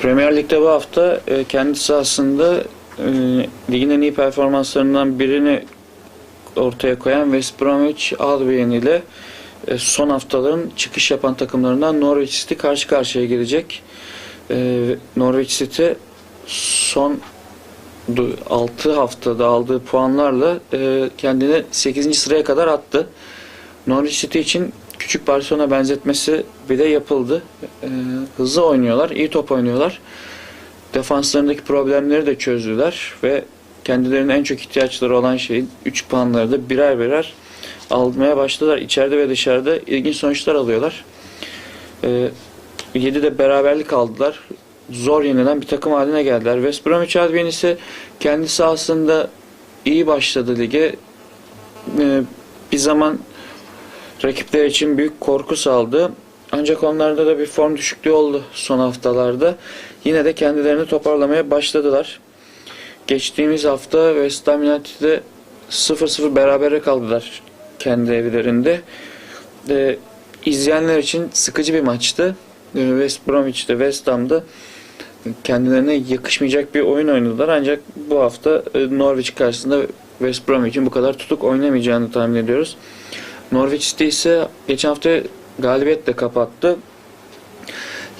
Premier Lig'de bu hafta e, kendi sahasında e, ligin en iyi performanslarından birini ortaya koyan West Bromwich Albion ile e, son haftaların çıkış yapan takımlarından Norwich City karşı karşıya gelecek. E, Norwich City son 6 haftada aldığı puanlarla e, kendini 8. sıraya kadar attı. Norwich City için küçük Barcelona benzetmesi bile yapıldı. E, hızlı oynuyorlar, iyi top oynuyorlar. Defanslarındaki problemleri de çözdüler ve kendilerinin en çok ihtiyaçları olan şeyin 3 puanları da birer birer almaya başladılar. İçeride ve dışarıda ilginç sonuçlar alıyorlar. E, 7'de beraberlik aldılar. Zor yenilen bir takım haline geldiler. West Bromwich Albion ise kendi sahasında iyi başladı lige. E, bir zaman rakipler için büyük korku saldı. Ancak onlarda da bir form düşüklüğü oldu son haftalarda. Yine de kendilerini toparlamaya başladılar. Geçtiğimiz hafta West Ham United'de 0-0 berabere kaldılar kendi evlerinde. E, izleyenler için sıkıcı bir maçtı. West Bromwich'te, West Ham'da kendilerine yakışmayacak bir oyun oynadılar. Ancak bu hafta e, Norwich karşısında West Bromwich'in bu kadar tutuk oynamayacağını tahmin ediyoruz. Norwich City ise geçen hafta galibiyetle kapattı.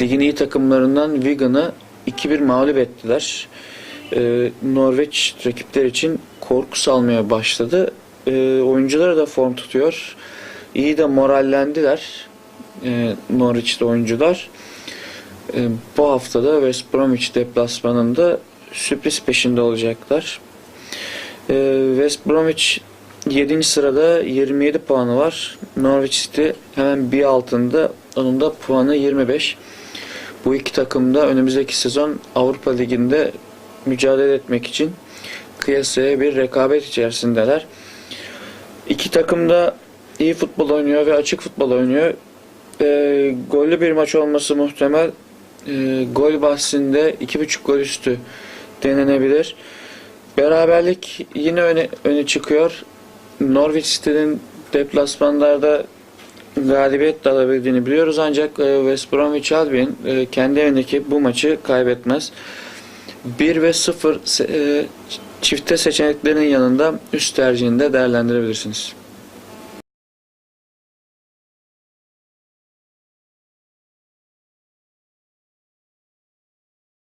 Ligin iyi takımlarından Wigan'ı 2-1 mağlup ettiler. Ee, Norwich rakipler için korku salmaya başladı. Ee, oyuncuları da form tutuyor. İyi de morallendiler. Ee, Norwich'te oyuncular. Ee, bu haftada West Bromwich deplasmanında sürpriz peşinde olacaklar. Ee, West Bromwich 7. sırada 27 puanı var. Norwich City hemen bir altında. Onun da puanı 25. Bu iki takım da önümüzdeki sezon Avrupa Ligi'nde mücadele etmek için kıyasaya bir rekabet içerisindeler. İki takım da iyi futbol oynuyor ve açık futbol oynuyor. E, gollü bir maç olması muhtemel. E, gol bahsinde 2.5 gol üstü denenebilir. Beraberlik yine öne, öne çıkıyor. Norwich City'nin deplasmanlarda galibiyet de alabildiğini biliyoruz ancak e, West Bromwich Albion e, kendi evindeki bu maçı kaybetmez. 1 ve 0 se- e, çifte seçeneklerin yanında üst tercihinde değerlendirebilirsiniz.